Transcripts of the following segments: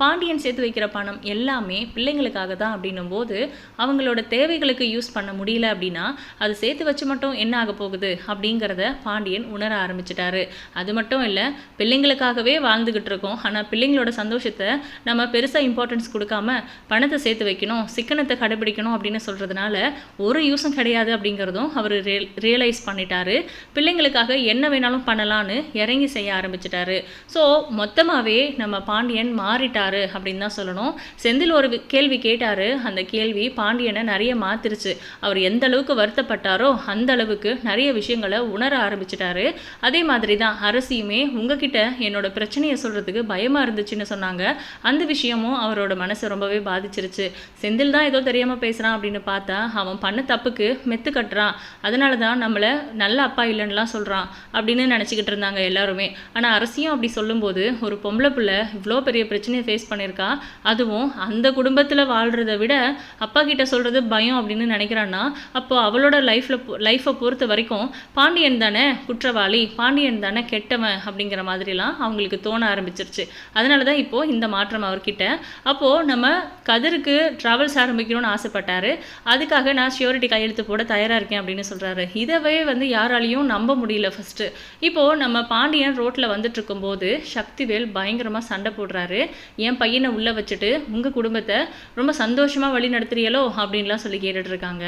பாண்டியன் சேர்த்து வைக்கிற பணம் எல்லாமே பிள்ளைங்களுக்காக தான் அப்படின்னும் போது அவங்களோட தேவைகளுக்கு யூஸ் பண்ண முடியல அப்படின்னா அது சேர்த்து வச்சு மட்டும் என்ன ஆக போகுது அப்படிங்கிறத பாண்டியன் உணர ஆரம்பிச்சிட்டாரு. அது மட்டும் இல்லை பிள்ளைங்களுக்காகவே வாழ்ந்துக்கிட்டு இருக்கோம். ஆனால் பிள்ளைங்களோட சந்தோஷத்தை நம்ம பெருசாக இம்பார்ட்டன்ஸ் கொடுக்காம பணத்தை சேர்த்து வைக்கணும் சிக்கனத்தை கடைபிடிக்கணும் அப்படின்னு சொல்கிறதுனால ஒரு யூஸும் கிடையாது அப்படிங்கிறதும் அவர் ரியலைஸ் பண்ணிட்டாரு. பிள்ளைங்களுக்காக என்ன வேணாலும் பண்ணலான்னு இறங்கி செய்ய ஆரம்பிச்சிட்டாரு. ஸோ மொத்தமாகவே நம்ம பாண்டியன் மாறிட்டார். அப்படின்னு தான் சொல்லணும். செந்தில் ஒரு கேள்வி கேட்டார். அந்த கேள்வி பாண்டியனை நிறைய மாத்திருச்சு. அவர் எந்த அளவுக்கு வருத்தப்பட்டாரோ அந்த அளவுக்கு நிறைய விஷயங்களை உணர ஆரம்பிச்சிட்டாரு. அதே மாதிரி தான் அரசியுமே உங்ககிட்ட என்னோட பிரச்சனையை சொல்கிறதுக்கு பயமாக இருந்துச்சுன்னு சொன்னாங்க. அந்த விஷயமும் அவரோட மனசை ரொம்பவே பாதிச்சிருச்சு. செந்தில் தான் ஏதோ தெரியாமல் பேசுகிறான் அப்படின்னு பார்த்தா அவன் பண்ண தப்புக்கு மெத்து கட்டுறான். அதனால தான் நம்மளை நல்ல அப்பா இல்லைன்னுலாம் சொல்கிறான் அப்படின்னு நினச்சிக்கிட்டு இருந்தாங்க எல்லாருமே. ஆனால் அரசியும் அப்படி சொல்லும்போது ஒரு பொம்பளை பிள்ளை இவ்வளோ பெரிய பிரச்சனையை ஃபேஸ் பண்ணியிருக்கா. அதுவும் அந்த குடும்பத்தில் வாழ்கிறத விட அப்பா கிட்ட சொல்கிறது பயம் அப்படின்னு நினைக்கிறான்னா அப்போ அவளோட லைஃப்பில் லைஃப்பை பொறுத்த வரைக்கும் பாண்டியன் தானே குற்றவாளி பாண்டியன் தானே கெட்டவன் அப்படிங்கிற மாதிரிலாம் அவங்களுக்கு தோண ஆரம்பிச்சிருச்சு. அதனால தான் இப்போது இந்த மாற்றம் அவர்கிட்ட. அப்போது நம்ம கதிருக்கு ட்ராவல்ஸ் ஆரம்பிக்கணும்னு ஆசைப்பட்டாரு. அதுக்காக நான் ஷியூரிட்டி கையெழுத்து போட தயாராக இருக்கேன் அப்படின்னு சொல்கிறாரு இதவே வந்து யாராலையும் நம்ப முடியல ஃபஸ்ட்டு இப்போது நம்ம பாண்டியன் ரோட்டில் வந்துட்டு இருக்கும்போது சக்திவேல் பயங்கரமாக சண்டை போடுறாரு. என் பையனை உள்ளே வச்சுட்டு உங்கள் குடும்பத்தை ரொம்ப சந்தோஷமாக வழி நடத்துறியலோ அப்படின்லாம் சொல்லி கேட்டுட்டு இருக்காங்க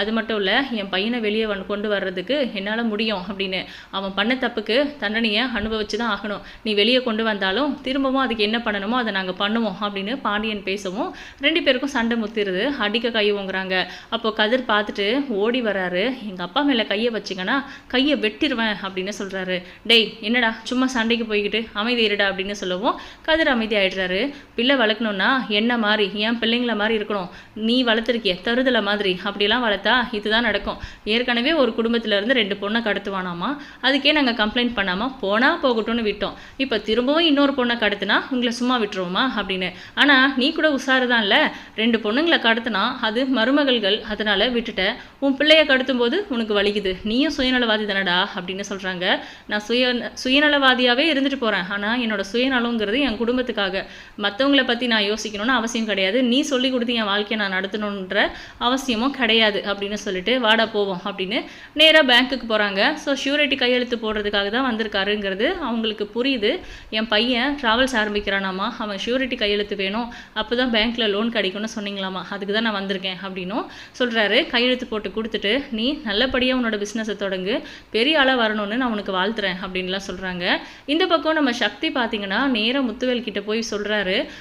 அது மட்டும் இல்லை என் பையனை வெளியே வந்து கொண்டு வர்றதுக்கு என்னால் முடியும் அப்படின்னு அவன் பண்ண தப்புக்கு தண்டனையை அனுபவிச்சு தான் ஆகணும். நீ வெளியே கொண்டு வந்தாலும் திரும்பவும் அதுக்கு என்ன பண்ணணுமோ அதை நாங்கள் பண்ணுவோம் அப்படின்னு பாண்டியன் பேசவும் ரெண்டு பேருக்கும் சண்டை முத்திருது. அடிக்க கை ஓங்குறாங்க. அப்போ கதிர் பார்த்துட்டு ஓடி வராரு எங்கள் அப்பா மேலே கையை வச்சிங்கன்னா கையை வெட்டிடுவேன் அப்படின்னு சொல்கிறாரு டேய் என்னடா சும்மா சண்டைக்கு போய்கிட்டு அமைதி இருடா அப்படின்னு சொல்லவும் கதிர் அமைதி ஆயிடுறாரு பிள்ளை வளர்க்கணும்னா என்ன மாதிரி என் பிள்ளைங்கள மாதிரி இருக்கணும். நீ வளர்த்துருக்கிய தருதலை மாதிரி அப்படிலாம் வளர்த்தா இதுதான் நடக்கும். ஏற்கனவே ஒரு குடும்பத்துல இருந்து ரெண்டு பொண்ணை கடத்துவானாமா? அதுக்கே நாங்கள் கம்ப்ளைண்ட் பண்ணாமல் போனால் போகட்டும்னு விட்டோம். இப்போ திரும்பவும் இன்னொரு பொண்ணை கடத்துனா உங்களை சும்மா விட்டுருவோமா அப்படின்னு. ஆனால் நீ கூட உஷாரு இல்லை. ரெண்டு பொண்ணுங்களை கடத்துனா அது மருமகள்கள் அதனால விட்டுட்ட. உன் பிள்ளைய கடத்தும் போது உனக்கு வலிக்குது. நீயும் சுயநலவாதி தானடா அப்படின்னு சொல்கிறாங்க நான் சுய சுயநலவாதியாகவே இருந்துட்டு போகிறேன் ஆனால் என்னோட சுயநலங்கிறது என் குடும்பத்துக்காக. மற்றவங்கள பற்றி நான் யோசிக்கணும்னு அவசியம் கிடையாது. நீ சொல்லி கொடுத்து என் வாழ்க்கையை நான் நடத்தணுன்ற அவசியமும் கிடையாது அப்படின்னு சொல்லிட்டு வாடா போவோம் அப்படின்னு நேராக பேங்க்குக்கு போகிறாங்க ஸோ ஷூரிட்டி கையெழுத்து போடுறதுக்காக தான் வந்திருக்காருங்கிறது அவங்களுக்கு புரியுது. என் பையன் ட்ராவல்ஸ் ஆரம்பிக்கிறானாமா? அவன் ஷூரிட்டி கையெழுத்து வேணும். அப்போ தான் பேங்க்கில் லோன் கிடைக்கும்னு சொன்னீங்களாமா? அதுக்கு தான் நான் வந்திருக்கேன் அப்படின்னும் சொல்கிறாரு கையெழுத்து போட்டு கொடுத்துட்டு நீ நல்லபடியாக உன்னோட பிஸ்னஸை தொடங்கு. பெரிய ஆளாக வரணும்னு நான் உனக்கு வாழ்த்துறேன் அப்படின்லாம் சொல்கிறாங்க இந்த பக்கம் நம்ம சக்தி பார்த்தீங்கன்னா நேராக முத்துவேல் கிட்ட போய் சொல்கிறாரு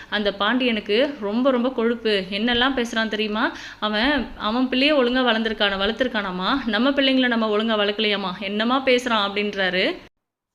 அந்த பாண்டியனுக்கு ரொம்ப ரொம்ப கொழுப்பு. என்னெல்லாம் பேசுகிறான் தெரியுமா? அவன் அவன் பிள்ளையே ஒழுங்காக வளர்ந்துருக்கான வளர்த்துருக்கானாமா நம்ம பிள்ளைங்கள நம்ம ஒழுங்காக வளர்க்கலையாமா என்னமா பேசுகிறான் அப்படின்றாரு.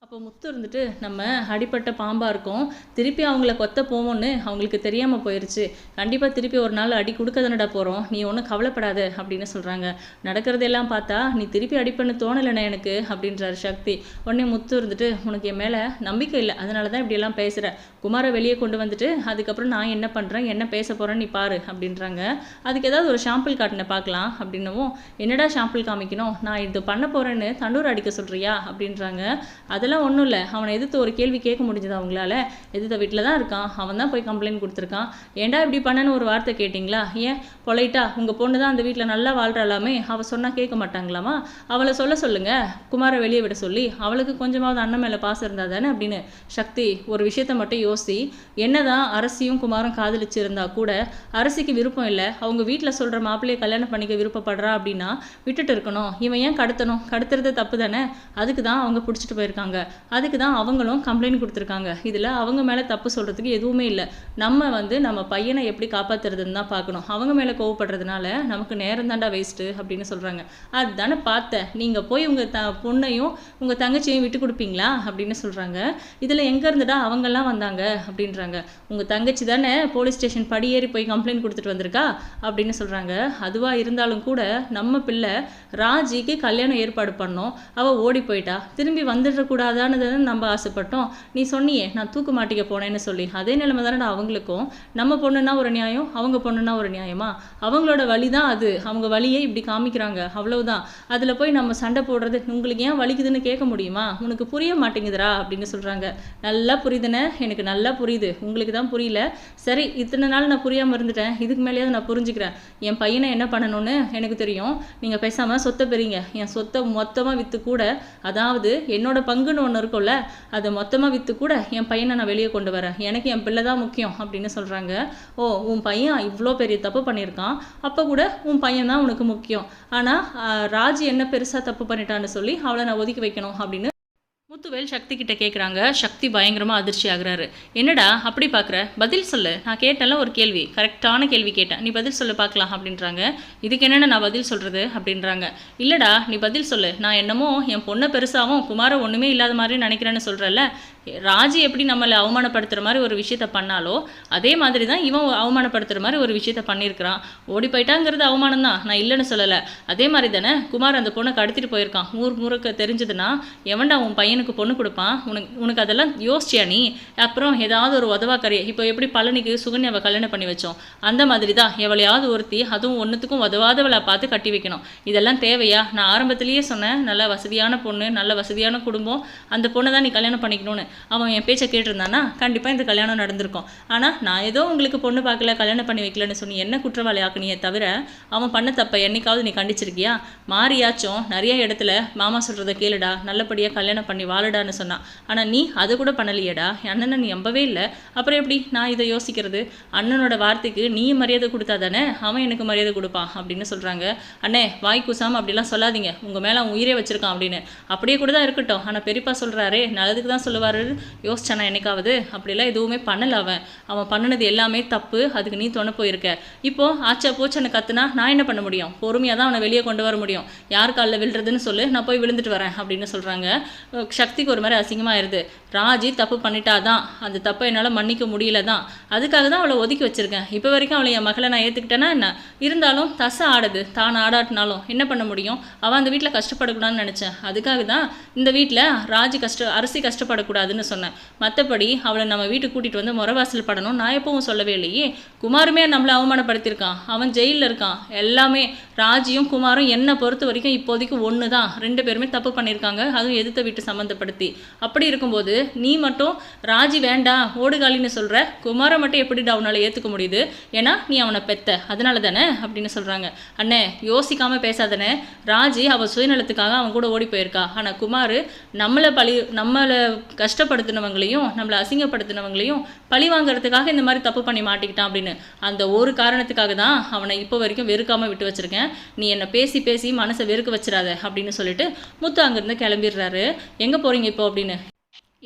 அப்போ முத்து இருந்துட்டு நம்ம அடிப்பட்ட பாம்பாக இருக்கோம். திருப்பி அவங்கள கொத்த போவோம்னு அவங்களுக்கு தெரியாமல் போயிடுச்சு கண்டிப்பாக திருப்பி ஒரு நாள் அடி கொடுக்க தானடா போகிறோம் நீ ஒன்றும் கவலைப்படாத அப்படின்னு சொல்கிறாங்க நடக்கிறதெல்லாம் பார்த்தா நீ திருப்பி அடிப்பண்ணு தோணலைண்ணே எனக்கு அப்படின்றாரு சக்தி. உடனே முத்து இருந்துட்டு உனக்கு என் மேலே நம்பிக்கை இல்லை. அதனால தான் இப்படியெல்லாம் பேசுகிற குமாரை வெளியே கொண்டு வந்துட்டு அதுக்கப்புறம் நான் என்ன பண்ணுறேன் என்ன பேச போகிறேன்னு நீ பாரு அப்படின்றாங்க. அதுக்கு ஏதாவது ஒரு ஷாம்பிள் காட்டின பார்க்கலாம் அப்படின்னவும் என்னடா ஷாம்பிள் காமிக்கணும்? நான் இது பண்ண போகிறேன்னு தண்டூர் அடிக்க சொல்கிறியா அப்படின்றாங்க. அதெல்லாம் ஒன்றும் இல்லை. அவனை எதிர்த்து ஒரு கேள்வி கேட்க முடிஞ்சது அவங்களால. எதிர்த்த வீட்டில் தான் இருக்கான். அவன் தான் போய் கம்ப்ளைண்ட் கொடுத்துருக்கான். ஏன்டா இப்படி பண்ணன்னு ஒரு வார்த்தை கேட்டிங்களா? ஏன்? பொலைட்டா? உங்கள் பொண்ணு தான் அந்த வீட்டில் நல்லா வாழ்றாளாமே அவள் சொன்னால் கேட்க மாட்டாங்களாமா? அவளை சொல்ல சொல்லுங்க. குமாரை வெளியே விட சொல்லி அவளுக்கு கொஞ்சமாவது அண்ணன் மேலே பாசம் இருந்தா தானே அப்படின்னு சக்தி ஒரு விஷயத்த மட்டும் யோசி. என்னதான் அரசியும் குமாரும் காதலிச்சிருந்தா கூட அரசிக்கு விருப்பம் இல்லை. அவங்க வீட்டில் சொல்கிற மாப்பிள்ளையை கல்யாணம் பண்ணிக்க விருப்பப்படுறா அப்படின்னா விட்டுட்டு இருக்கணும். இவன் ஏன் கடத்தணும்? கடத்துறது தப்பு தானே? அதுக்கு தான் அவங்க பிடிச்சிட்டு போயிருக்காங்க. அதுக்கு தான் அவங்களும் கம்ப்ளைண்ட் கொடுத்துருக்காங்க. இதில் அவங்க மேலே தப்பு சொல்கிறதுக்கு எதுவுமே இல்லை. நம்ம வந்து நம்ம பையனை எப்படி காப்பாற்றுறதுன்னு தான் பார்க்கணும். அவங்க மேலே கோவப்படுறதுனால நமக்கு நேரம் தாண்டா வேஸ்ட்டு அப்படின்னு சொல்கிறாங்க அதுதானே பார்த்தேன். நீங்கள் போய் உங்கள் த பொண்ணையும் உங்கள் தங்கச்சியையும் விட்டு கொடுப்பீங்களா அப்படின்னு சொல்கிறாங்க இதில் எங்கே இருந்துடா அவங்கெல்லாம் வந்தாங்க அப்படின்றாங்க. உங்கள் தங்கச்சி தானே போலீஸ் ஸ்டேஷன் படியேறி போய் கம்ப்ளைண்ட் கொடுத்துட்டு வந்திருக்கா அப்படின்னு சொல்கிறாங்க அதுவாக இருந்தாலும் கூட நம்ம பிள்ளை ராஜிக்கு கல்யாணம் ஏற்பாடு பண்ணோம். அவள் ஓடி போயிட்டா. திரும்பி வந்துடக்கூடாது அதானது நம்ம ஆசைப்பட்டோம். நீ சொன்னியே நான் தூக்கு மாட்டிக்க போனேன்னு சொல்லி. அதே நிலைமை தானடா அவங்களுக்கும். நம்ம பொண்ணுன்னா ஒரு நியாயம் அவங்க பொண்ணுன்னா ஒரு நியாயமா? அவங்களோட வழி தான் அது. அவங்க வழியை இப்படி காமிக்கிறாங்க. அவ்வளவுதான். அதில் போய் நம்ம சண்டை போடுறது உங்களுக்கு ஏன் வலிக்குதுன்னு கேட்க முடியுமா? உனக்கு புரிய மாட்டேங்குதுடா அப்படின்னு சொல்கிறாங்க நல்லா புரியுதுன்னு எனக்கு நல்லா புரியுது. உங்களுக்கு தான் புரியல. சரி இத்தனை நாள் நான் புரியாமல் இருந்துட்டேன். இதுக்கு மேலேயாவது நான் புரிஞ்சுக்கிறேன். என் பையனை என்ன பண்ணணும்னு எனக்கு தெரியும். நீங்கள் பேசாமல் சொத்தை பெறீங்க. என் சொத்தை மொத்தமாக விற்று கூட அதாவது என்னோட பங்குன்னு ஒன்று இருக்கும்ல அதை மொத்தமாக விற்று கூட என் பையனை நான் வெளியே கொண்டு வரேன். எனக்கு என் பிள்ளை தான் முக்கியம் அப்படின்னு சொல்கிறாங்க ஓ உன் பையன் இவ்வளோ பெரிய தப்பு பண்ணியிருக்கான். அப்போ கூட உன் பையன் தான் உனக்கு முக்கியம். ஆனால் ராஜ் என்ன பெருசாக தப்பு பண்ணிட்டான்னு சொல்லி அவளை நான் ஒதுக்கி வைக்கணும் அப்படின்னு முத்துவேல் சக்தி கிட்ட கேட்குறாங்க சக்தி பயங்கரமாக அதிர்ச்சி ஆகுறாரு. என்னடா அப்படி பார்க்குற பதில் சொல்லு. நான் கேட்டேன்ல ஒரு கேள்வி. கரெக்டான கேள்வி கேட்டேன். நீ பதில் சொல்லு பார்க்கலாம் அப்படின்றாங்க. இதுக்கு என்னென்ன நான் பதில் சொல்கிறது அப்படின்றாங்க. இல்லைடா நீ பதில் சொல்லு. நான் என்னமோ என் பொண்ணை பெருசாகவும் குமார ஒன்றுமே இல்லாத மாதிரி நினைக்கிறேன்னு சொல்கிறல்ல ராஜி எப்படி நம்மளை அவமானப்படுத்துகிற மாதிரி ஒரு விஷயத்த பண்ணாலோ அதே மாதிரி தான் இவன் அவமானப்படுத்துகிற மாதிரி ஒரு விஷயத்த பண்ணியிருக்கிறான். ஓடி போயிட்டாங்கிறது அவமானம் தான் நான் இல்லைன்னு சொல்லலை. அதே மாதிரி தானே குமார் அந்த பொண்ணை கடத்திட்டு போயிருக்கான். ஊர் முறுக்க தெரிஞ்சதுன்னா எவன்டா உன் பையனுக்கு பொண்ணு கொடுப்பான்? உனக்கு உனக்கு அதெல்லாம் யோசிச்சியா நீ? அப்புறம் ஏதாவது ஒரு உதவாக்கறிய. இப்போ எப்படி பழனிக்கு சுகன்யாவை கல்யாணம் பண்ணி வச்சோம். அந்த மாதிரி தான் எவளையாவது ஒருத்தி அதுவும் ஒன்றுத்துக்கும் உதவாதவளை பார்த்து கட்டி வைக்கணும். இதெல்லாம் தேவையா? நான் ஆரம்பத்திலேயே சொன்னேன் நல்ல வசதியான பொண்ணு நல்ல வசதியான குடும்பம். அந்த பொண்ணை தான் நீ கல்யாணம் பண்ணிக்கணும்னு. அவன் என் பேச்சை கேட்டிருந்தானா கண்டிப்பாக இந்த கல்யாணம் நடந்திருக்கும். ஆனால் நான் ஏதோ உங்களுக்கு பொண்ணு பார்க்கல கல்யாணம் பண்ணி வைக்கலன்னு சொல்லி என்ன குற்றவாளி ஆக்குனியே தவிர அவன் பண்ண தப்பை என்னைக்காவது நீ கண்டிச்சிருக்கியா? மாறியாச்சும் நிறைய இடத்துல மாமா சொல்கிறத கேளுடா நல்லபடியாக கல்யாணம் பண்ணி வாழடான்னு சொன்னான். ஆனால் நீ அதை கூட பண்ணலையேடா. அண்ணனை நீ நம்பவே இல்லை. அப்புறம் எப்படி நான் இதை யோசிக்கிறது? அண்ணனோட வார்த்தைக்கு நீ மரியாதை கொடுத்தா தானே அவன் எனக்கு மரியாதை கொடுப்பான் அப்படின்னு சொல்கிறாங்க அண்ணே வாய் கூசாமல் அப்படிலாம் சொல்லாதீங்க. உங்கள் மேலே அவன் உயிரே வச்சிருக்கான் அப்படின்னு. அப்படியே கூட தான் இருக்கட்டும். ஆனால் பெரியப்பா சொல்கிறாரே நல்லதுக்கு தான் சொல்லுவார். யோசிச்சானா என்னைக்காவது? அப்படிலாம் எதுவுமே பண்ணல அவன். அவன் பண்ணினது எல்லாமே தப்பு. அதுக்கு நீ தொண போயிருக்க. இப்போ ஆச்சா போச்சனை கத்துனா நான் என்ன பண்ண முடியும்? பொறுமையாக தான் அவனை வெளியே கொண்டு வர முடியும். யார் காலில் விழுறதுன்னு சொல்லு நான் போய் விழுந்துட்டு வரேன் அப்படின்னு சொல்கிறாங்க சக்திக்கு ஒரு மாதிரி அசிங்கமாயிருது ராஜி தப்பு பண்ணிட்டாதான் அந்த தப்பை என்னால் மன்னிக்க முடியல தான். அதுக்காக தான் அவளை ஒதுக்கி வச்சிருக்கேன். இப்போ வரைக்கும் அவளை என் மகளை நான் ஏற்றுக்கிட்டேன்னா என்ன? இருந்தாலும் தசை ஆடுது. தான் ஆடாட்டினாலும் என்ன பண்ண முடியும்? அவள் அந்த வீட்டில் கஷ்டப்படக்கூடாதுன்னு நினச்சேன். அதுக்காக தான் இந்த வீட்டில் ராஜி கஷ்ட அரிசி கஷ்டப்படக்கூடாது. போகுதுன்னு சொன்னேன். மற்றபடி அவளை நம்ம வீட்டுக்கு கூட்டிகிட்டு வந்து முறவாசல் படணும். நான் எப்பவும் சொல்லவே இல்லையே. குமாருமே நம்மளை அவமானப்படுத்தியிருக்கான். அவன் ஜெயிலில் இருக்கான். எல்லாமே ராஜியும் குமாரும் என்னை பொறுத்த வரைக்கும் இப்போதைக்கு ஒன்று தான் ரெண்டு பேருமே தப்பு பண்ணியிருக்காங்க. அதுவும் எதிர்த்த வீட்டு சம்மந்தப்படுத்தி அப்படி இருக்கும்போது நீ மட்டும் ராஜி வேண்டாம் ஓடுகாலின்னு சொல்கிற குமாரை மட்டும் எப்படிடா அவனால் ஏற்றுக்க முடியுது? ஏன்னா நீ அவனை பெத்த. அதனால தானே அப்படின்னு சொல்கிறாங்க அண்ணே யோசிக்காமல் பேசாதனே ராஜி அவள் சுயநலத்துக்காக அவன் கூட ஓடி போயிருக்கா. ஆனால் குமார் நம்மளை பழி நம்மளை கஷ்டம் கஷ்டப்படுத்தினவங்களையும் நம்மளை அசிங்கப்படுத்தினவங்களையும் பழி வாங்குறதுக்காக இந்த மாதிரி தப்பு பண்ணி மாட்டிக்கிட்டான் அப்படின்னு. அந்த ஒரு காரணத்துக்காக தான் அவனை இப்போ வரைக்கும் வெறுக்காமல் விட்டு வச்சிருக்கேன். நீ என்னை பேசி பேசி மனசை வெறுக்க வச்சிடாத அப்படின்னு சொல்லிட்டு முத்து அங்கேருந்து கிளம்பிடுறாரு. எங்கே போகிறீங்க இப்போ அப்படின்னு?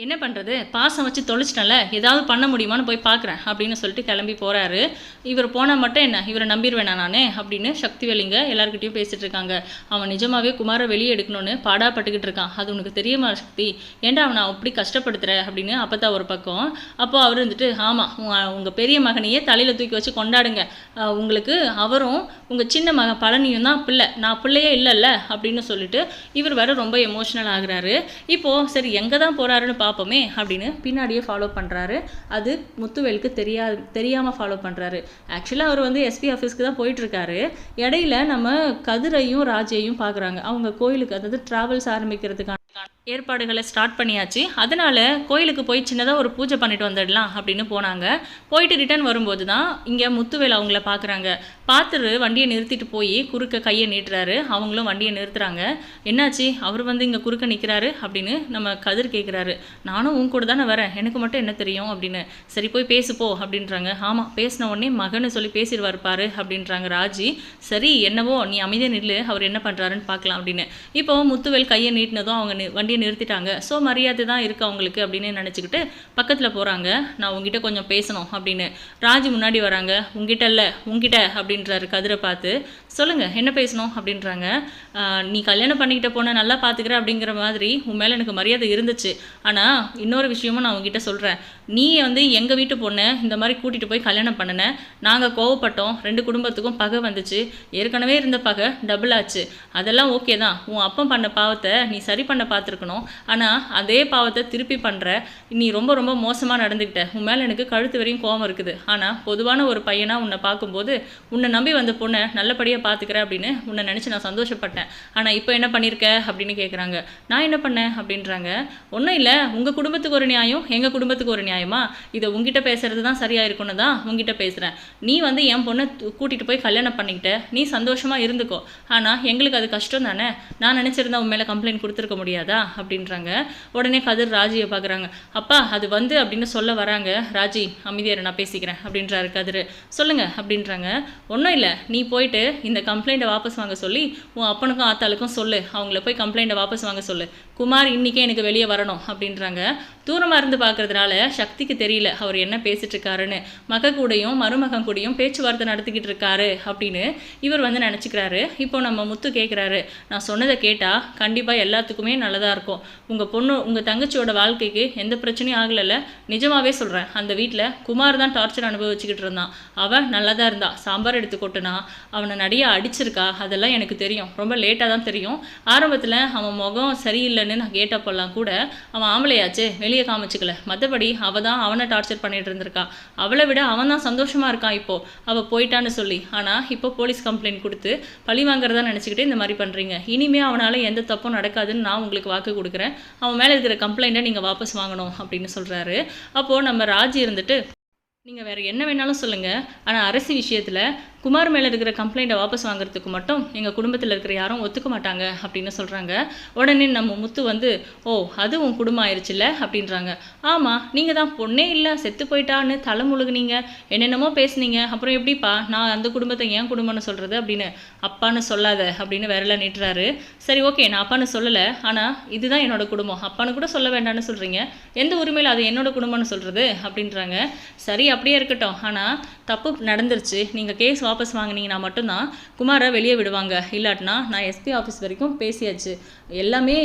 என்ன பண்ணுறது பாசம் வச்சு தொலைச்சிட்டேன்ல ஏதாவது பண்ண முடியுமான்னு போய் பார்க்குறேன் அப்படின்னு சொல்லிட்டு கிளம்பி போகிறாரு இவர் போனால் மட்டும் என்ன இவரை நம்பிடுவேனா நானே? அப்படின்னு சக்திவேலிங்க எல்லாருக்கிட்டையும் பேசிகிட்டு இருக்காங்க. அவன் நிஜமாகவே குமாரை வெளியே எடுக்கணும்னு பாடாப்பட்டுக்கிட்டு இருக்கான். அது உனக்கு தெரியுமா சக்தி? ஏன்டா அவனை அப்படி கஷ்டப்படுத்துகிற அப்படின்னு அப்போ தான் ஒரு பக்கம். அப்போ அவர் வந்துட்டு ஆமாம் உங்கள் பெரிய மகனையே தலையில் தூக்கி வச்சு கொண்டாடுங்க. உங்களுக்கு அவரும் உங்கள் சின்ன மகன் பழனியும் தான் பிள்ளை. நான் பிள்ளையே இல்லைல்ல அப்படின்னு சொல்லிட்டு இவர் வேறு ரொம்ப எமோஷ்னல் ஆகுறாரு. இப்போது சரி எங்கே தான் போகிறாருன்னு பார்ப்போமே அப்படின்னு பின்னாடியே ஃபாலோ பண்ணுறாரு அது முத்துவேலுக்கு தெரியா தெரியாமல் ஃபாலோ பண்ணுறாரு ஆக்சுவலாக அவர் வந்து எஸ்பி ஆஃபீஸ்க்கு தான் போயிட்டுருக்காரு. இடையில நம்ம கதிரையும் ராஜையும் பார்க்குறாங்க அவங்க கோயிலுக்கு அதாவது ட்ராவல்ஸ் ஆரம்பிக்கிறதுக்கான ஏற்பாடுகளை ஸ்டார்ட் பண்ணியாச்சு. அதனால் கோயிலுக்கு போய் சின்னதாக ஒரு பூஜை பண்ணிட்டு வந்துடலாம் அப்படின்னு போனாங்க. போயிட்டு ரிட்டர்ன் வரும்போது தான் இங்கே முத்துவேல் அவங்கள பார்க்குறாங்க பார்த்துட்டு வண்டியை நிறுத்திட்டு போய் குறுக்க கையை நீட்டுறாரு. அவங்களும் வண்டியை நிறுத்துறாங்க. என்னாச்சு? அவர் வந்து இங்கே குறுக்க நிற்கிறாரு அப்படின்னு நம்ம கதிர் கேட்குறாரு நானும் உன் கூட தானே வரேன். எனக்கு மட்டும் என்ன தெரியும் அப்படின்னு. சரி போய் பேசு போ அப்படின்றாங்க. ஆமாம் பேசின உடனே மகன்னு சொல்லி பேசிடுவார் பாரு அப்படின்றாங்க ராஜி. சரி என்னவோ நீ அமைதியாக நில்லு. அவர் என்ன பண்ணுறாருன்னு பார்க்கலாம் அப்படின்னு. இப்போ முத்துவேல் கையை நீட்டினதும் அவங்க வண்டியை நிறுத்திட்டாங்க. ஸோ மரியாதை தான் இருக்கு அவங்களுக்கு அப்படின்னு நினச்சிக்கிட்டு பக்கத்தில் போகிறாங்க நான் உங்ககிட்ட கொஞ்சம் பேசணும் அப்படின்னு. ராஜி முன்னாடி வராங்க. உங்ககிட்ட இல்லை உங்ககிட்ட அப்படின்றாரு கதிரை பார்த்து. சொல்லுங்கள் என்ன பேசணும் அப்படின்றாங்க. நீ கல்யாணம் பண்ணிக்கிட்ட போன நல்லா பார்த்துக்கிற அப்படிங்கிற மாதிரி உன் மேலே எனக்கு மரியாதை இருந்துச்சு. ஆனால் இன்னொரு விஷயமும் நான் உங்ககிட்ட சொல்கிறேன் நீ வந்து எங்கள் வீட்டு பொண்ணை இந்த மாதிரி கூட்டிகிட்டு போய் கல்யாணம் பண்ணின. நாங்கள் கோவப்பட்டோம். ரெண்டு குடும்பத்துக்கும் பகை வந்துச்சு. ஏற்கனவே இருந்த பகை டபுள் ஆச்சு. அதெல்லாம் ஓகே தான். உன் அப்பம் பண்ண பாவத்தை நீ சரி பண்ண பார்த்துருக்க பார்த்துருக்கணும். ஆனால் அதே பாவத்தை திருப்பி பண்ணுற நீ ரொம்ப ரொம்ப மோசமாக நடந்துக்கிட்ட. உன் மேலே எனக்கு கழுத்து வரையும் கோவம் இருக்குது. ஆனால் பொதுவான ஒரு பையனாக உன்னை பார்க்கும்போது உன்னை நம்பி வந்த பொண்ணை நல்லபடியாக பார்த்துக்கிறேன் அப்படின்னு உன்னை நினச்சி நான் சந்தோஷப்பட்டேன். ஆனால் இப்போ என்ன பண்ணியிருக்க அப்படின்னு கேட்குறாங்க நான் என்ன பண்ணேன் அப்படின்றாங்க. ஒன்றும் இல்லை உங்கள் குடும்பத்துக்கு ஒரு நியாயம் எங்கள் குடும்பத்துக்கு ஒரு நியாயமா? இதை உங்ககிட்ட பேசுகிறது தான் சரியாக இருக்கும்னு தான் உங்ககிட்ட பேசுகிறேன் நீ வந்து என் பொண்ணை கூட்டிகிட்டு போய் கல்யாணம் பண்ணிக்கிட்ட. நீ சந்தோஷமாக இருந்துக்கோ. ஆனால் எங்களுக்கு அது கஷ்டம் தானே? நான் நினச்சிருந்தா உன் மேலே கம்ப்ளைண்ட் கொடுத்துருக்க முடியாதா? அப்படின்றாங்க. உடனே கதிர் ராஜியை பார்க்குறாங்க. அப்பா அது வந்து அப்படின்னு சொல்ல வராங்க. ராஜி அமைதியார் நான் பேசிக்கிறேன் அப்படின்றாரு கதிர். சொல்லுங்க அப்படின்றாங்க. ஒன்றும் இல்லை நீ போயிட்டு இந்த கம்ப்ளைண்ட்டை வாபஸ் வாங்க சொல்லி உன் அப்பனுக்கும் ஆத்தாளுக்கும் சொல்லு. அவங்கள போய் கம்ப்ளைண்ட்டை வாபஸ் வாங்க சொல்லு. குமார் இன்றைக்கே எனக்கு வெளியே வரணும் அப்படின்றாங்க. தூரமாக இருந்து பார்க்கறதுனால சக்திக்கு தெரியல அவர் என்ன பேசிட்டு இருக்காருன்னு. மக கூடயும் மருமகன் கூடயும் பேச்சுவார்த்தை நடத்திக்கிட்டு இருக்காரு அப்படின்னு இவர் வந்து நினச்சிக்கிறாரு. இப்போ நம்ம முத்து கேட்குறாரு நான் சொன்னதை கேட்டால் கண்டிப்பாக எல்லாத்துக்குமே நல்லதாக இருக்கும். உங்கள் பொண்ணு உங்கள் தங்கச்சியோட வாழ்க்கைக்கு எந்த பிரச்சனையும் ஆகலைல்ல. நிஜமாவே சொல்கிறேன் அந்த வீட்டில் குமார் தான் டார்ச்சர் அனுபவிச்சுக்கிட்டு இருந்தான். அவன் நல்லா தான் இருந்தா. சாம்பார் எடுத்து கொட்டுனா அவனை நிறைய அடிச்சிருக்கா? அதெல்லாம் எனக்கு தெரியும். ரொம்ப லேட்டாக தான் தெரியும். ஆரம்பத்தில் அவன் முகம் சரியில்லைன்னு நான் கேட்டப்பெல்லாம் கூட அவன் ஆம்பளையாச்சே வெளியே காமிச்சிக்கல. மற்றபடி அவள் தான் அவனை டார்ச்சர் பண்ணிட்டு இருந்திருக்கா. அவளை விட அவன் தான் சந்தோஷமாக இருக்கான் இப்போ. அவள் போயிட்டான்னு சொல்லி. ஆனால் இப்போ போலீஸ் கம்ப்ளைண்ட் கொடுத்து பழி வாங்குறதா நினச்சிக்கிட்டு இந்த மாதிரி பண்ணுறீங்க இனிமே அவனால் எந்த தப்பும் நடக்காதுன்னு நான் உங்களுக்கு வாக்கு கொடுக்குறேன். அவன் மேலே இருக்கிற கம்ப்ளைண்ட்டை நீங்கள் வாபஸ் வாங்கணும் அப்படின்னு சொல்கிறாரு அப்போது நம்ம ராஜி இருந்துட்டு நீங்கள் வேறு என்ன வேணாலும் சொல்லுங்கள் ஆனால் அரசு விஷயத்தில் குமார் மேலே இருக்கிற கம்ப்ளைண்ட்டை வாபஸ் வாங்குறதுக்கு மட்டும் எங்கள் குடும்பத்தில் இருக்கிற யாரும் ஒத்துக்க மாட்டாங்க அப்படின்னு சொல்கிறாங்க உடனே நம்ம முத்து வந்து ஓ அது உன் குடும்பம் ஆயிடுச்சுல்ல அப்படின்றாங்க. ஆமாம் நீங்கள் தான். பொண்ணே இல்லை. செத்து போயிட்டான்னு தலை முழுகுனீங்க. என்னென்னமோ பேசுனீங்க. அப்புறம் எப்படிப்பா? நான் அந்த குடும்பத்தை ஏன் குடும்பம்னு சொல்கிறது அப்படின்னு அப்பான்னு சொல்லாத. அப்படின்னு விரல நீட்டுறாரு. சரி ஓகே. நான் அப்பான்னு சொல்லலை. ஆனால் இதுதான் என்னோட குடும்பம். அப்பான்னு கூட சொல்ல வேண்டாம்னு சொல்கிறீங்க எந்த உரிமையில் அது என்னோட குடும்பம்னு சொல்கிறது அப்படின்றாங்க. சரி அப்படியே இருக்கட்டும். ஆனால் தப்பு நடந்துருச்சு. நீங்கள் கேஸ் வாபஸ் வாங்கினீங்கன்னா மட்டும்தான் குமாரை வெளியே விடுவாங்க. இல்லாட்டினா நான் எஸ்பி ஆஃபீஸ் வரைக்கும் பேசியாச்சு. எல்லாமே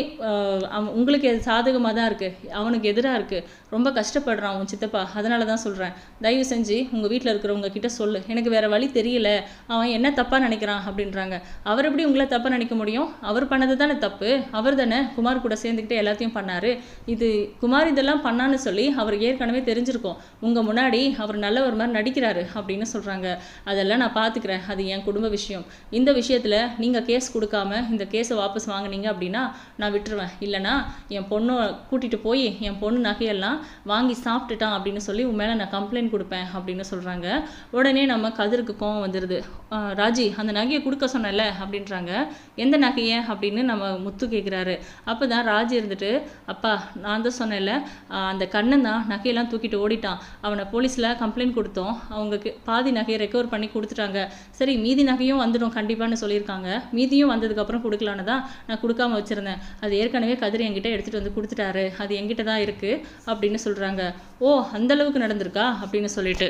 உங்களுக்கு சாதகமாக தான் இருக்குது அவனுக்கு எதிராக இருக்குது ரொம்ப கஷ்டப்படுறான் உன் சித்தப்பா. அதனால தான் சொல்கிறேன் தயவு செஞ்சு உங்கள் வீட்டில் இருக்கிறவங்க கிட்ட சொல்லு. எனக்கு வேறு வழி தெரியல. அவன் என்ன தப்பாக நினைக்கிறான் அப்படின்றாங்க. அவர் எப்படி உங்களை தப்பாக நினைக்க முடியும்? அவர் பண்ணது தானே தப்பு. அவர் தானே குமார் கூட சேர்ந்துக்கிட்டு எல்லாத்தையும் பண்ணார். இது குமார் இதெல்லாம் பண்ணான்னு சொல்லி அவர் ஏற்கனவே தெரிஞ்சிருக்கோம். உங்கள் முன்னாடி அவர் நல்லவர் மாதிரி நடிக்கிறாரு அப்படின்னு சொல்கிறாங்க அதெல்லாம் நான் பார்த்துக்கிறேன் அது என் குடும்ப விஷயம். இந்த விஷயத்தில் நீங்கள் கேஸ் கொடுக்காம இந்த கேஸை வாபஸ் வாங்குனீங்க அப்படின்னா நான் விட்டுருவேன். இல்லைனா என் பொண்ணை கூட்டிகிட்டு போய் என் பொண்ணு நகையெல்லாம் வாங்கி சாப்பிட்டுட்டான் அப்படின்னு சொல்லி உன் மேலே நான் கம்ப்ளைண்ட் கொடுப்பேன் அப்படின்னு சொல்கிறாங்க உடனே நம்ம கதிருக்கு கோவம் வந்துடுது ராஜி அந்த நகையை கொடுக்க சொன்னல அப்படின்றாங்க. எந்த நகையை அப்படின்னு நம்ம முத்து கேட்குறாரு அப்போ தான் ராஜி இருந்துட்டு அப்பா நான் தான் சொன்னேன்ல அந்த கண்ணன் தான் நகையெல்லாம் தூக்கிட்டு ஓடிட்டான். அவனை போலீஸில் கம்ப்ளைண்ட் கொடுத்தோம். அவங்களுக்கு பாதி நகையை ரெக்கவர் பண்ணி கொடுத்துட்டாங்க. சரி மீதி நகையும் வந்துடும் கண்டிப்பான்னு சொல்லியிருக்காங்க. மீதியும் வந்ததுக்கப்புறம் கொடுக்கலான்னு தான் நான் கொடுக்காம வச்சுருந்தேன். அது ஏற்கனவே கதிர் என்கிட்ட எடுத்துகிட்டு வந்து கொடுத்துட்டாரு. அது என்கிட்ட தான் இருக்குது அப்படின்னு சொல்கிறாங்க ஓ அந்த அளவுக்கு நடந்திருக்கா? அப்படின்னு சொல்லிட்டு.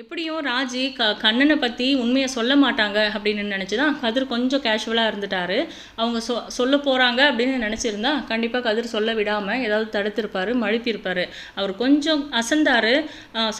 எப்படியும் ராஜி க கண்ணனை பற்றி உண்மையை சொல்ல மாட்டாங்க அப்படின்னு நினச்சி தான் கதிர் கொஞ்சம் கேஷுவலாக இருந்துட்டாரு. அவங்க சொ சொல்ல போகிறாங்க அப்படின்னு நினச்சிருந்தா கண்டிப்பாக கதிர் சொல்ல விடாமல் ஏதாவது தடுத்திருப்பார் மழுப்பியிருப்பார். அவர் கொஞ்சம் அசந்தார்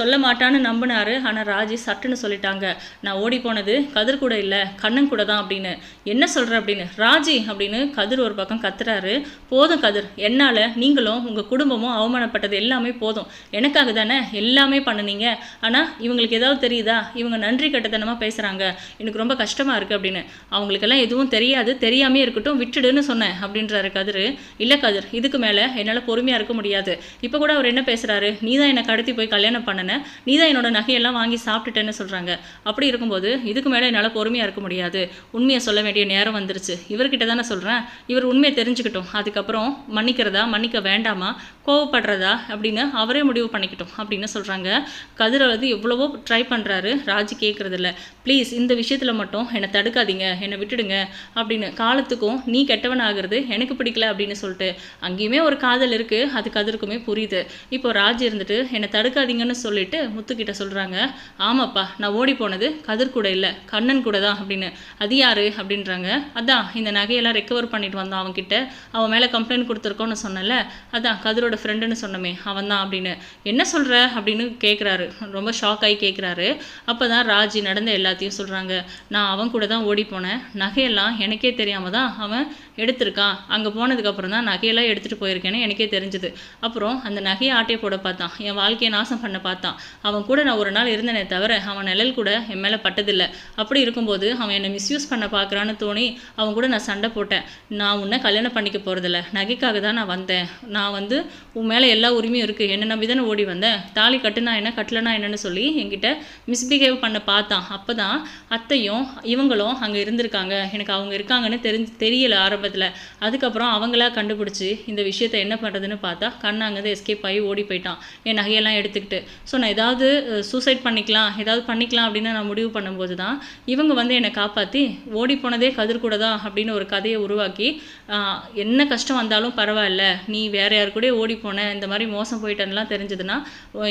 சொல்ல மாட்டான்னு நம்பினாரு. ஆனால் ராஜி சட்டுன்னு சொல்லிட்டாங்க நான் ஓடி போனது கதிர் கூட இல்லை கண்ணன் கூட தான் அப்படின்னு. என்ன சொல்கிற அப்படின்னு. ராஜி அப்படின்னு கதிர் ஒரு பக்கம் கத்துறாரு. போதும் கதிர் என்னால் நீங்களும் உங்கள் குடும்பமும் அவமானப்பட்டது எல்லாமே போதும். எனக்காக தானே எல்லாமே பண்ணுனீங்க. ஆனால் இவங்களுக்கு ஏதாவது தெரியுதா? இவங்க நன்றி கட்டத்தனமாக பேசுகிறாங்க எனக்கு ரொம்ப கஷ்டமாக இருக்குது அப்படின்னு. அவங்களுக்கெல்லாம் எதுவும் தெரியாது. தெரியாமே இருக்கட்டும் விட்டுடுன்னு சொன்னேன் அப்படின்றாரு கதிர். இல்லை கதிர் இதுக்கு மேலே என்னால் பொறுமையாக இருக்க முடியாது. இப்போ கூட அவர் என்ன பேசுகிறாரு நீ தான் என்னை கடத்தி போய் கல்யாணம் பண்ணன. நீ தான் என்னோட நகையெல்லாம் வாங்கி சாப்பிட்டுட்டேன்னு சொல்கிறாங்க அப்படி இருக்கும்போது இதுக்கு மேலே என்னால் பொறுமையாக இருக்க முடியாது. உண்மையை சொல்ல வேண்டிய நேரம் வந்துருச்சு. இவர்கிட்ட தானே சொல்கிறேன் இவர் உண்மையை தெரிஞ்சுக்கிட்டோம். அதுக்கப்புறம் மன்னிக்கிறதா மன்னிக்க வேண்டாமா? கோவப்படுறதா? அப்படின்னு அவரே முடிவு பண்ணிக்கிட்டோம் அப்படின்னு சொல்கிறாங்க கதிர் வந்து எவ்வளவோ ட்ரை பண்ணுறாரு ராஜி கேட்குறதில்ல ப்ளீஸ் இந்த விஷயத்தில் மட்டும் என்னை தடுக்காதீங்க. என்னை விட்டுடுங்க. அப்படின்னு. காலத்துக்கும் நீ கெட்டவன் ஆகிறது எனக்கு பிடிக்கல. அப்படின்னு சொல்லிட்டு. அங்கேயுமே ஒரு காதல் இருக்குது அது கதிருக்குமே புரியுது. இப்போ ராஜி இருந்துட்டு என்னை தடுக்காதீங்கன்னு சொல்லிட்டு முத்துக்கிட்ட சொல்கிறாங்க ஆமாப்பா நான் ஓடி போனது கதிர் கூட இல்லை. கண்ணன் கூட தான். அப்படின்னு. அது யாரு? அப்படின்றாங்க. அதான் இந்த நகையெல்லாம் ரெக்கவர் பண்ணிட்டு வந்தான் அவன்கிட்ட. அவன் மேலே கம்ப்ளைண்ட் கொடுத்துருக்கோன்னு சொன்னல அதான் கதிரோட ஃப்ரெண்டுன்னு சொன்னமே அவன் தான் அப்படின்னு. என்ன சொல்கிற அப்படின்னு கேட்குறாரு ரொம்ப ஷாக் ஆகி தாய் கேட்குறாரு அப்போ தான் ராஜி நடந்த எல்லாத்தையும் சொல்கிறாங்க நான் அவன் கூட தான் ஓடி போனேன். நகையெல்லாம் எனக்கே தெரியாமல் தான் அவன் எடுத்திருக்கான். அங்கே போனதுக்கப்புறம் தான் நகையெல்லாம் எடுத்துகிட்டு போயிருக்கேன்னு எனக்கே தெரிஞ்சுது. அப்புறம் அந்த நகையை ஆட்டையை போட பார்த்தான். என் வாழ்க்கையை நாசம் பண்ண பார்த்தான். அவன் கூட நான் ஒரு நாள் இருந்தனே தவிர அவன் நிழல் கூட என் மேலே பட்டதில்லை. அப்படி இருக்கும்போது அவன் என்னை மிஸ்யூஸ் பண்ண பார்க்குறான்னு தோணி அவன் கூட நான் சண்டை போட்டேன். நான் உன்னை கல்யாணம் பண்ணிக்க போகிறதில்ல நகைக்காக தான் நான் வந்தேன். நான் வந்து உன் மேலே எல்லா உரிமையும் இருக்குது என்ன நம்பி தானே ஓடி வந்தேன் தாலி கட்டுனா என்ன கட்டலனா என்னன்னு சொல்லி என்கிட்ட மிஸ்பிஹேவ் பண்ண பார்த்தான். அப்போ தான் அத்தையும் இவங்களும் அங்கே இருந்திருக்காங்க. எனக்கு அவங்க இருக்காங்கன்னு தெரிஞ்சு தெரியல ஆரம்பத்தில். அதுக்கப்புறம் அவங்களா கண்டுபிடிச்சி இந்த விஷயத்தை என்ன பண்ணுறதுன்னு பார்த்தா கண்ணாங்கது எஸ்கேப் ஆகி ஓடி போயிட்டான். என் நகையெல்லாம் எடுத்துக்கிட்டு. ஸோ நான் ஏதாவது சூசைட் பண்ணிக்கலாம் ஏதாவது பண்ணிக்கலாம் அப்படின்னு நான் முடிவு பண்ணும்போது தான் இவங்க வந்து என்னை காப்பாற்றி ஓடி போனதே கதிர் கூட தான் அப்படின்னு ஒரு கதையை உருவாக்கி என்ன கஷ்டம் வந்தாலும் பரவாயில்ல நீ வேற யார் கூட ஓடி போன இந்த மாதிரி மோசம் போயிட்டேன்லாம் தெரிஞ்சதுன்னா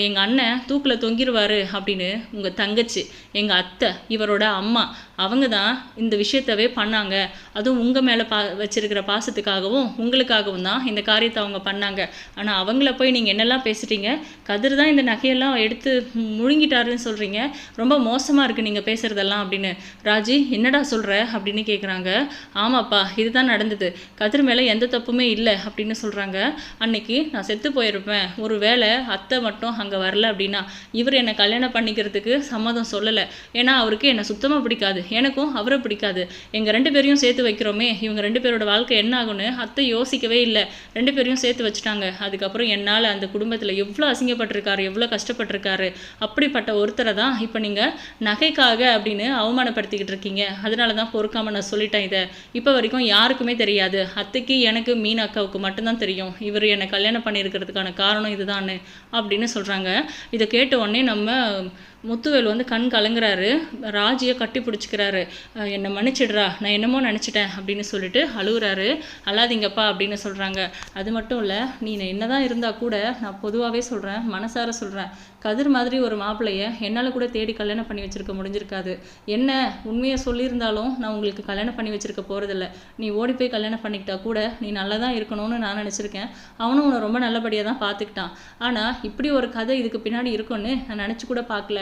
எங்கள் அண்ணன் தூக்கில் தொங்கிடுவார் அப்படின்னு உங்கள் தங்கச்சி எங்கள் அத்தை இவரோட அம்மா அவங்க தான் இந்த விஷயத்தவே பண்ணாங்க. அதுவும் உங்கள் மேலே பா வச்சிருக்கிற பாசத்துக்காகவும் உங்களுக்காகவும் தான் இந்த காரியத்தை அவங்க பண்ணாங்க. ஆனால் அவங்கள போய் நீங்கள் என்னெல்லாம் பேசுகிறீங்க கதிர் தான் இந்த நகையெல்லாம் எடுத்து முழுங்கிட்டாருன்னு சொல்கிறீங்க ரொம்ப மோசமாக இருக்குது நீங்கள் பேசுகிறதெல்லாம் அப்படின்னு. ராஜி என்னடா சொல்கிற அப்படின்னு கேட்குறாங்க ஆமாப்பா இதுதான் நடந்தது. கதிர் மேலே எந்த தப்புமே இல்லை அப்படின்னு சொல்கிறாங்க அன்னைக்கு நான் செத்து போயிருப்பேன். ஒரு வேளை அத்தை மட்டும் அங்கே வரல அப்படின்னா இவர் என்னை கல்யாணம் பண்ணிக்கிறதுக்கு சம்மதம் சொல்லலை. ஏன்னா அவருக்கு என்னை சுத்தமாக பிடிக்காது. எனக்கும் அவரை பிடிக்காது. எங்கள் ரெண்டு பேரையும் சேர்த்து வைக்கிறோமே. இவங்க ரெண்டு பேரும் பேரோட வாழ்க்கை என்ன ஆகும்னு அத்தை யோசிக்கவே இல்லை. ரெண்டு பேரையும் சேர்த்து வச்சுட்டாங்க. அதுக்கப்புறம் என்னால் அந்த குடும்பத்தில் எவ்வளோ அசிங்கப்பட்டிருக்காரு எவ்வளோ கஷ்டப்பட்டிருக்காரு அப்படிப்பட்ட ஒருத்தரை தான் இப்போ நீங்கள் நகைக்காக அப்படின்னு அவமானப்படுத்திக்கிட்டு இருக்கீங்க. அதனால தான் பொறுக்காமல் நான் சொல்லிட்டேன் இதை. இப்போ வரைக்கும் யாருக்குமே தெரியாது. அத்தைக்கு எனக்கு மீன் அக்காவுக்கு மட்டும்தான் தெரியும். இவர் என்னை கல்யாணம் பண்ணியிருக்கிறதுக்கான காரணம் இதுதான்னு அப்படின்னு சொல்கிறாங்க இதை கேட்ட உடனே நம்ம முத்துவேல் வந்து கண் கலங்குறாரு. ராஜியை கட்டி பிடிச்சிக்கிறாரு. என்னை மன்னிச்சிடுறா. நான் என்னமோ நினச்சிட்டேன் அப்படின்னு சொல்லிட்டு அழுகுறாரு. அழாதீங்கப்பா அப்படின்னு சொல்கிறாங்க அது மட்டும் இல்லை நீ என்ன என்னதான் இருந்தால் கூட நான் பொதுவாகவே சொல்கிறேன் மனசார சொல்கிறேன் கதிர் மாதிரி ஒரு மாப்பிள்ளைய என்னால் கூட தேடி கல்யாணம் பண்ணி வச்சிருக்க முடிஞ்சிருக்காது. என்ன உண்மையை சொல்லியிருந்தாலும் நான் உங்களுக்கு கல்யாணம் பண்ணி வச்சிருக்க போகிறதில்ல நீ ஓடி போய் கல்யாணம் பண்ணிக்கிட்டா கூட நீ நல்லா தான் இருக்கணும்னு நான் நினச்சிருக்கேன். அவனும் உன்னை ரொம்ப நல்லபடியாக தான் பார்த்துக்கிட்டான் ஆனால் இப்படி ஒரு கதை இதுக்கு பின்னாடி இருக்கும்னு நான் நினச்சி கூட பார்க்கல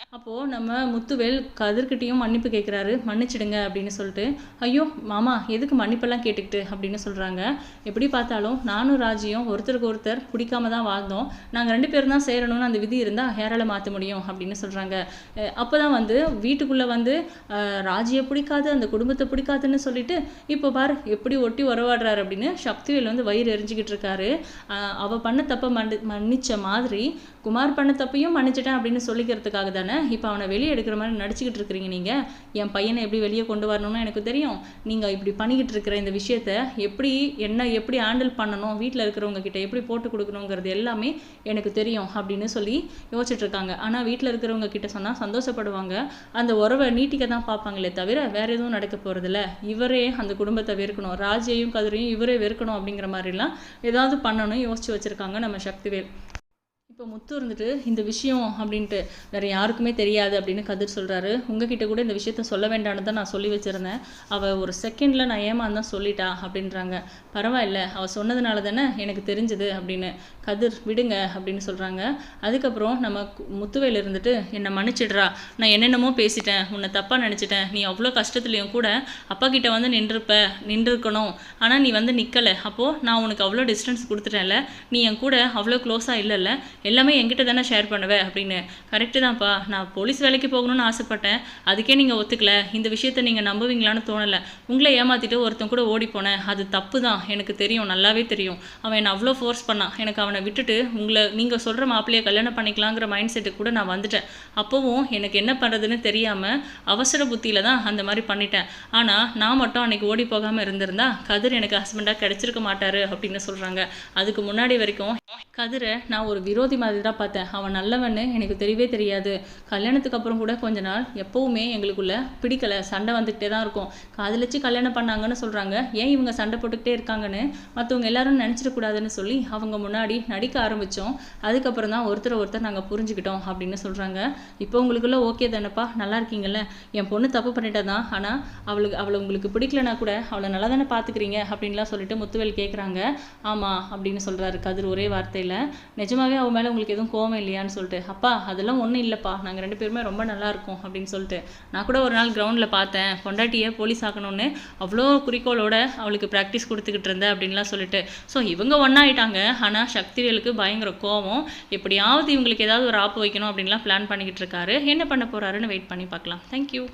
அப்போது நம்ம முத்துவேல் கதிர்கிட்டையும் மன்னிப்பு கேட்குறாரு மன்னிச்சிடுங்க அப்படின்னு சொல்லிட்டு ஐயோ மாமா எதுக்கு மன்னிப்பெல்லாம் கேட்டுக்கிட்டு? அப்படின்னு சொல்கிறாங்க எப்படி பார்த்தாலும் நானும் ராஜியும் ஒருத்தருக்கு ஒருத்தர் பிடிக்காம தான் வாழ்ந்தோம். நாங்கள் ரெண்டு பேரும் தான் சேரணும்னு அந்த விதி இருந்தால் ஹேரால மாற்ற முடியும் அப்படின்னு சொல்கிறாங்க அப்போ தான் வந்து வீட்டுக்குள்ளே வந்து ராஜியை பிடிக்காது அந்த குடும்பத்தை பிடிக்காதுன்னு சொல்லிட்டு இப்போ பார் எப்படி ஒட்டி உறவாடுறாரு அப்படின்னு சக்திவேல் வந்து வயிறு எரிஞ்சிக்கிட்டு இருக்காரு. அவள் பண்ண தப்பை மன்னி மன்னிச்ச மாதிரி குமார் பண்ண தப்பையும் மன்னிச்சிட்டேன் அப்படின்னு சொல்லிக்கிறதுக்காக தானே இப்போ அவனை வெளியே எடுக்கிற மாதிரி நடிச்சுக்கிட்டு இருக்கிறீங்க நீங்கள் என் பையனை எப்படி வெளியே கொண்டு வரணும்னு எனக்கு தெரியும். நீங்கள் இப்படி பண்ணிக்கிட்டு இருக்கிற இந்த விஷயத்த எப்படி என்ன எப்படி ஹேண்டில் பண்ணணும் வீட்டில் இருக்கிறவங்க கிட்ட எப்படி போட்டு கொடுக்கணுங்கிறது எல்லாமே எனக்கு தெரியும் அப்படின்னு சொல்லி யோசிச்சுட்டு இருக்காங்க. ஆனால் வீட்டில் இருக்கிறவங்க கிட்ட சொன்னால் சந்தோஷப்படுவாங்க. அந்த உறவை நீட்டிக்க தான் பார்ப்பாங்களே தவிர வேறு எதுவும் நடக்க போகிறதில்ல இவரே அந்த குடும்பத்தை வெறுக்கணும். ராஜையும் கதிரையும் இவரே வெறுக்கணும் அப்படிங்கிற மாதிரிலாம் ஏதாவது பண்ணணும் யோசிச்சு வச்சுருக்காங்க நம்ம சக்திவேல். இப்போ முத்து இருந்துட்டு இந்த விஷயம் அப்படின்ட்டு வேற யாருக்குமே தெரியாது அப்படின்னு கதிர் சொல்கிறாரு உங்ககிட்ட கூட இந்த விஷயத்த சொல்ல வேண்டாம்னு தான் நான் சொல்லி வச்சிருந்தேன். அவள் ஒரு செகண்டில் நான் ஏமாந்தான் சொல்லிட்டா அப்படின்றாங்க. பரவாயில்ல அவள் சொன்னதுனால தானே எனக்கு தெரிஞ்சது அப்படின்னு கதிர் விடுங்க அப்படின்னு சொல்கிறாங்க அதுக்கப்புறம் நம்ம முத்துவையில் இருந்துட்டு என்னை மன்னிச்சிடுறா. நான் என்னென்னமோ பேசிட்டேன். உன்னை தப்பாக நினச்சிட்டேன். நீ அவ்வளோ கஷ்டத்துலையும் கூட அப்பா கிட்ட வந்து நின்றுப்ப நின்றுருக்கணும். ஆனால் நீ வந்து நிற்கலை அப்போது நான் உனக்கு அவ்வளோ டிஸ்டன்ஸ் கொடுத்துட்டேன்ல. நீ என் கூட அவ்வளோ க்ளோஸாக இல்லைல்ல. எல்லாமே என்கிட்ட தானே ஷேர் பண்ணுவேன் அப்படின்னு. கரெக்டு தான்ப்பா. நான் போலீஸ் வேலைக்கு போகணும்னு ஆசைப்பட்டேன். அதுக்கே நீங்கள் ஒத்துக்கல. இந்த விஷயத்தை நீங்கள் நம்புவீங்களான்னு தோணலை. உங்களை ஏமாற்றிட்டு ஒருத்தன் கூட ஓடி போனேன். அது தப்பு தான் எனக்கு தெரியும். நல்லாவே தெரியும். அவன் என்னை அவ்வளோ ஃபோர்ஸ் பண்ணான் எனக்கு அவனை விட்டுட்டு உங்களை நீங்கள் சொல்கிற மாப்பிள்ளையை கல்யாணம் பண்ணிக்கலாங்கிற மைண்ட் செட்டுக்கு கூட நான் வந்துட்டேன். அப்போவும் எனக்கு என்ன பண்ணுறதுன்னு தெரியாமல் அவசர புத்தியில் தான் அந்த மாதிரி பண்ணிட்டேன். ஆனால் நான் மட்டும் அன்னைக்கு ஓடி போகாமல் இருந்திருந்தா கதிர் எனக்கு ஹஸ்பண்டாக கிடச்சிருக்க மாட்டார் அப்படின்னு சொல்கிறாங்க அதுக்கு முன்னாடி வரைக்கும் கதிரை நான் ஒரு விரோத மாதிரி தான் பார்த்தேன். அவன் நல்லவன்னு எனக்கு தெரியவே தெரியாது. கல்யாணத்துக்கு அப்புறம் கூட கொஞ்ச நாள் எப்பவுமே எங்களுக்குள்ள பிடிக்கல. சண்டை வந்துக்கிட்டே தான் இருக்கும். காதலிச்சு கல்யாணம் பண்ணாங்கன்னு சொல்கிறாங்க ஏன் இவங்க சண்டை போட்டுக்கிட்டே இருக்காங்கன்னு மற்றவங்க எல்லாரும் நினச்சிடக்கூடாதுன்னு சொல்லி அவங்க முன்னாடி நடிக்க ஆரம்பித்தோம் அதுக்கப்புறம் தான் ஒருத்தர் ஒருத்தர் நாங்கள் புரிஞ்சுக்கிட்டோம் அப்படின்னு சொல்கிறாங்க இப்போ உங்களுக்குள்ள ஓகே தானேப்பா? நல்லா இருக்கீங்கல்ல? என் பொண்ணு தப்பு பண்ணிட்டா தான். ஆனால் அவளுக்கு அவளை உங்களுக்கு பிடிக்கலனா கூட அவளை நல்லா தானே பார்த்துக்கிறீங்க அப்படின்லாம் சொல்லிட்டு முத்துவேல் கேட்குறாங்க ஆமாம் அப்படின்னு சொல்கிறாரு கதிர் ஒரே வார்த்தையில். நிஜமாவே அவன் மேலே உங்களுக்கு எதுவும் கோவம் இல்லையான்னு சொல்லிட்டு அப்பா அதெல்லாம் ஒன்றும் இல்லைப்பா. நாங்கள் ரெண்டு பேருமே ரொம்ப நல்லா இருக்கோம் அப்படின்னு சொல்லிட்டு. நான் கூட ஒரு நாள் கிரவுண்டில் பார்த்தேன். பொண்டாட்டியை போலீஸ் ஆக்கணும்னு அவ்வளோ குறிக்கோளோட அவளுக்கு ப்ராக்டிஸ் கொடுத்துக்கிட்டு இருந்தேன் அப்படின்லாம் சொல்லிட்டு. ஸோ இவங்க ஒன்றாயிட்டாங்க ஆனால் சக்திவேலுக்கு பயங்கர கோவம். எப்படியாவது இவங்களுக்கு ஏதாவது ஒரு ஆப்பு வைக்கணும் அப்படின்லாம் பிளான் பண்ணிக்கிட்டு இருக்காரு. என்ன பண்ண போறாருன்னு வெயிட் பண்ணி பார்க்கலாம். தேங்க்யூ